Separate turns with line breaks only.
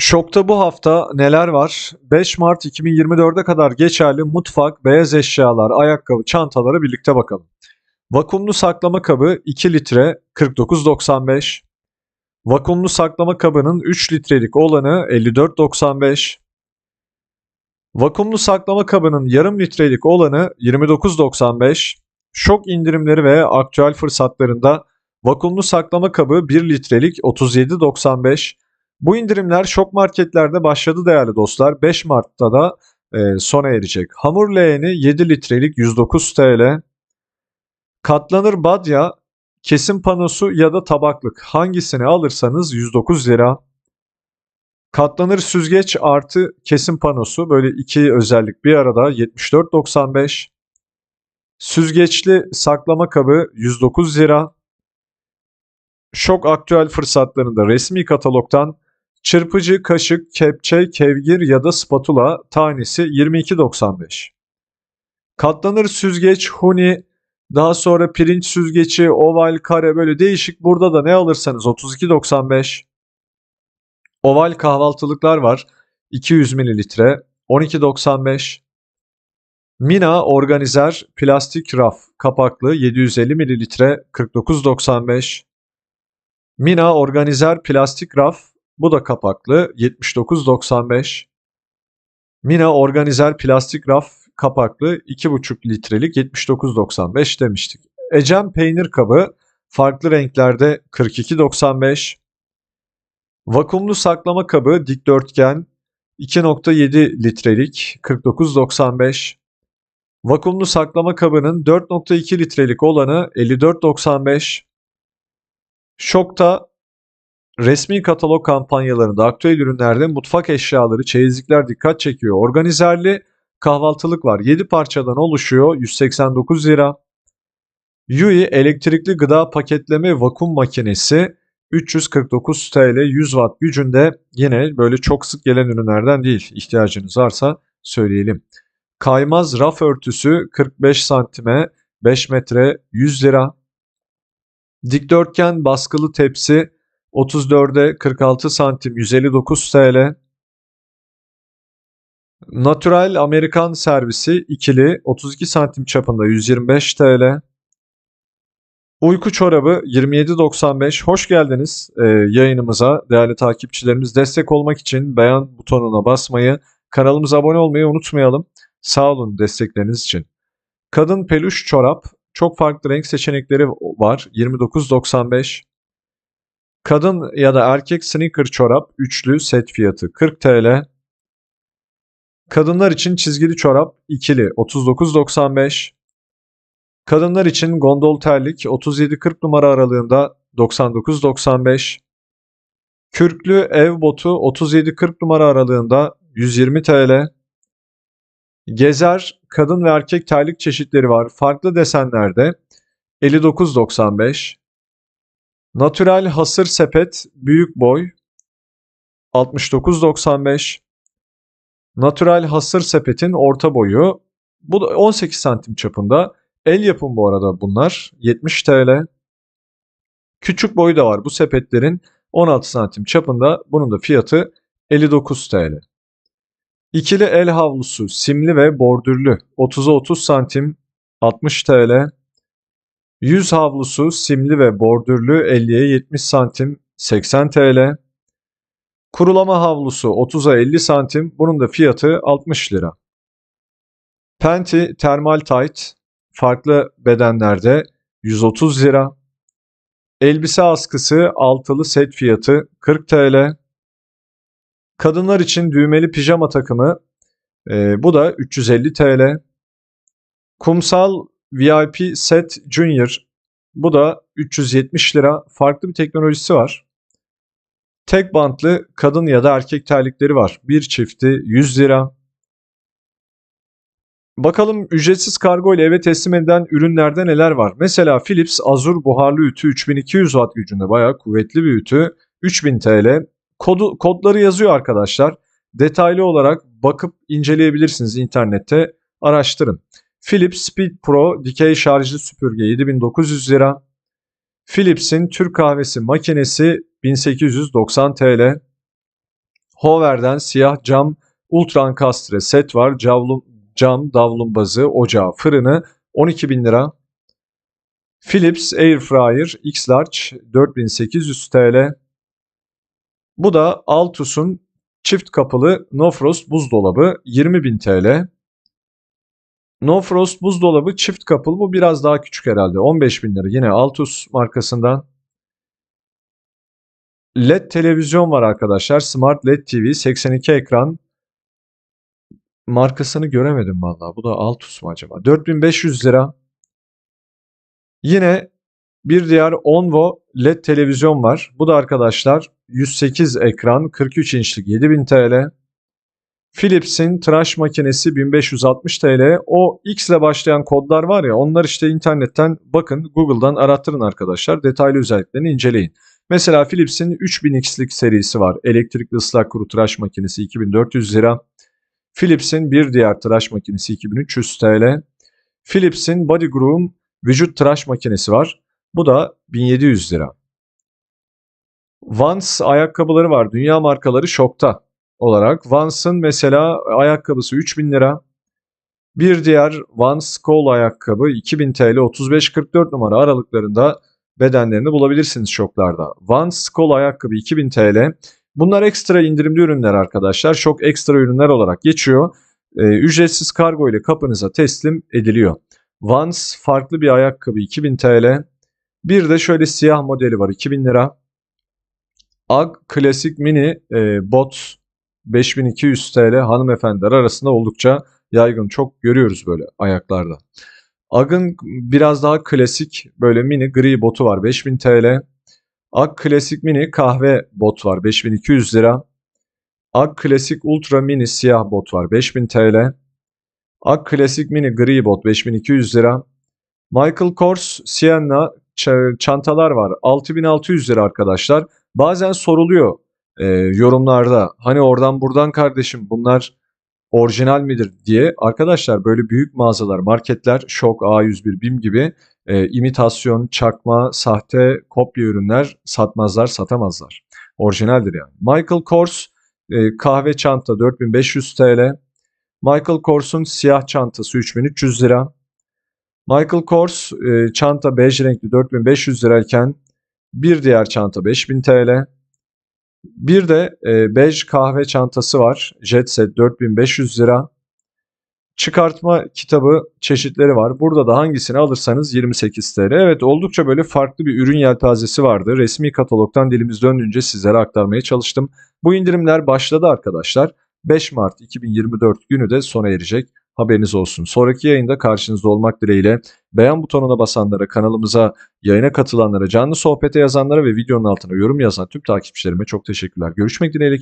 Şokta bu hafta neler var? 5 Mart 2024'e kadar geçerli mutfak, beyaz eşyalar, ayakkabı, çantalara birlikte bakalım. Vakumlu saklama kabı 2 litre 49.95. Vakumlu saklama kabının 3 litrelik olanı 54.95. Vakumlu saklama kabının yarım litrelik olanı 29.95. Şok indirimleri ve aktüel fırsatlarında vakumlu saklama kabı 1 litrelik 37.95. Bu indirimler şok marketlerde başladı değerli dostlar. 5 Mart'ta da e, sona erecek. Hamur leğeni 7 litrelik 109 TL. Katlanır badya, kesim panosu ya da tabaklık hangisini alırsanız 109 lira. Katlanır süzgeç artı kesim panosu böyle iki özellik bir arada 74.95. Süzgeçli saklama kabı 109 lira. Şok aktüel fırsatlarında resmi katalogdan çırpıcı, kaşık, kepçe, kevgir ya da spatula tanesi 22.95. Katlanır süzgeç, huni, daha sonra pirinç süzgeci, oval, kare böyle değişik. Burada da ne alırsanız 32.95. Oval kahvaltılıklar var. 200 mililitre 12.95. Mina organizer plastik raf kapaklı 750 mililitre 49.95. Mina organizer plastik raf bu da kapaklı 79.95. Mina organizer plastik raf kapaklı 2,5 litrelik 79.95 demiştik. Ecem peynir kabı farklı renklerde 42.95. Vakumlu saklama kabı dikdörtgen 2.7 litrelik 49.95. Vakumlu saklama kabının 4.2 litrelik olanı 54.95. Şokta resmi katalog kampanyalarında aktüel ürünlerde mutfak eşyaları, çeyizlikler dikkat çekiyor. Organizerli kahvaltılık var. 7 parçadan oluşuyor. 189 lira. Yui elektrikli gıda paketleme vakum makinesi 349 TL 100 watt gücünde yine böyle çok sık gelen ürünlerden değil. İhtiyacınız varsa söyleyelim. Kaymaz raf örtüsü 45 santime 5 metre 100 lira. Dikdörtgen baskılı tepsi 34'e 46 santim 159 TL. Natural Amerikan servisi ikili 32 santim çapında 125 TL. Uyku çorabı 27.95. Hoş geldiniz e, yayınımıza değerli takipçilerimiz. Destek olmak için beğen butonuna basmayı, kanalımıza abone olmayı unutmayalım. Sağ olun destekleriniz için. Kadın peluş çorap çok farklı renk seçenekleri var. 29.95. Kadın ya da erkek sneaker çorap üçlü set fiyatı 40 TL. Kadınlar için çizgili çorap ikili 39.95. Kadınlar için gondol terlik 37-40 numara aralığında 99.95. Kürklü ev botu 37-40 numara aralığında 120 TL. Gezer kadın ve erkek terlik çeşitleri var. Farklı desenlerde 59.95. Natural hasır sepet büyük boy 69.95. Natural hasır sepetin orta boyu bu da 18 santim çapında. El yapım bu arada bunlar 70 TL. Küçük boyu da var bu sepetlerin 16 santim çapında. Bunun da fiyatı 59 TL. İkili el havlusu simli ve bordürlü 30'a 30 santim 60 TL. Yüz havlusu simli ve bordürlü 50'ye 70 santim 80 TL. Kurulama havlusu 30'a 50 santim bunun da fiyatı 60 lira. Penti Thermal Tight farklı bedenlerde 130 lira. Elbise askısı altılı set fiyatı 40 TL. Kadınlar için düğmeli pijama takımı e, bu da 350 TL. Kumsal VIP Set Junior bu da 370 lira. Farklı bir teknolojisi var. Tek bantlı kadın ya da erkek terlikleri var. Bir çifti 100 lira. Bakalım ücretsiz kargo ile eve teslim edilen ürünlerde neler var? Mesela Philips Azur buharlı ütü 3200 watt gücünde bayağı kuvvetli bir ütü. 3000 TL. Kodu, kodları yazıyor arkadaşlar. Detaylı olarak bakıp inceleyebilirsiniz internette. Araştırın. Philips Speed Pro dikey şarjlı süpürge 7900 lira. Philips'in Türk kahvesi makinesi 1890 TL. Hover'den siyah cam ultra ankastre set var. Cavlum, cam davlumbazı, ocağı, fırını 12.000 lira. Philips Airfryer X-Large 4800 TL. Bu da Altus'un çift kapılı No Frost buzdolabı 20.000 TL. No Frost buzdolabı çift kapılı bu biraz daha küçük herhalde 15.000 lira yine Altus markasından. LED televizyon var arkadaşlar Smart LED TV 82 ekran. Markasını göremedim vallahi bu da Altus mu acaba 4500 lira. Yine bir diğer Onvo LED televizyon var. Bu da arkadaşlar 108 ekran 43 inçlik 7000 TL. Philips'in tıraş makinesi 1560 TL. O X ile başlayan kodlar var ya onlar işte internetten bakın Google'dan arattırın arkadaşlar. Detaylı özelliklerini inceleyin. Mesela Philips'in 3000X'lik serisi var. Elektrikli ıslak kuru tıraş makinesi 2400 lira. Philips'in bir diğer tıraş makinesi 2300 TL. Philips'in Body Groom vücut tıraş makinesi var. Bu da 1700 lira. Vans ayakkabıları var. Dünya markaları şokta olarak. Vans'ın mesela ayakkabısı 3000 lira. Bir diğer Vans kol ayakkabı 2000 TL 35-44 numara aralıklarında bedenlerini bulabilirsiniz şoklarda. Vans kol ayakkabı 2000 TL. Bunlar ekstra indirimli ürünler arkadaşlar. Çok ekstra ürünler olarak geçiyor. Ee, ücretsiz kargo ile kapınıza teslim ediliyor. Vans farklı bir ayakkabı 2000 TL. Bir de şöyle siyah modeli var 2000 lira. Ag Klasik Mini e, Bot 5200 TL hanımefendiler arasında oldukça yaygın. Çok görüyoruz böyle ayaklarda. Ag'ın biraz daha klasik böyle mini gri botu var 5000 TL. Ag Klasik Mini kahve bot var 5200 lira. Ag Klasik Ultra Mini siyah bot var 5000 TL. Ag Klasik Mini gri bot 5200 lira. Michael Kors Sienna çantalar var 6600 lira arkadaşlar. Bazen soruluyor e, yorumlarda hani oradan buradan kardeşim bunlar orijinal midir diye. Arkadaşlar böyle büyük mağazalar, marketler, Şok, A101, BİM gibi e, imitasyon, çakma, sahte, kopya ürünler satmazlar, satamazlar. Orijinaldir yani. Michael Kors e, kahve çanta 4500 TL. Michael Kors'un siyah çantası 3300 lira. Michael Kors e, çanta bej renkli 4500 lirayken bir diğer çanta 5000 TL. Bir de e, bej kahve çantası var. Jet Set 4500 lira. Çıkartma kitabı çeşitleri var. Burada da hangisini alırsanız 28 TL. Evet oldukça böyle farklı bir ürün yelpazesi vardı. Resmi katalogdan dilimiz döndüğünce sizlere aktarmaya çalıştım. Bu indirimler başladı arkadaşlar. 5 Mart 2024 günü de sona erecek. Haberiniz olsun. Sonraki yayında karşınızda olmak dileğiyle beğen butonuna basanlara, kanalımıza, yayına katılanlara, canlı sohbete yazanlara ve videonun altına yorum yazan tüm takipçilerime çok teşekkürler. Görüşmek dileğiyle.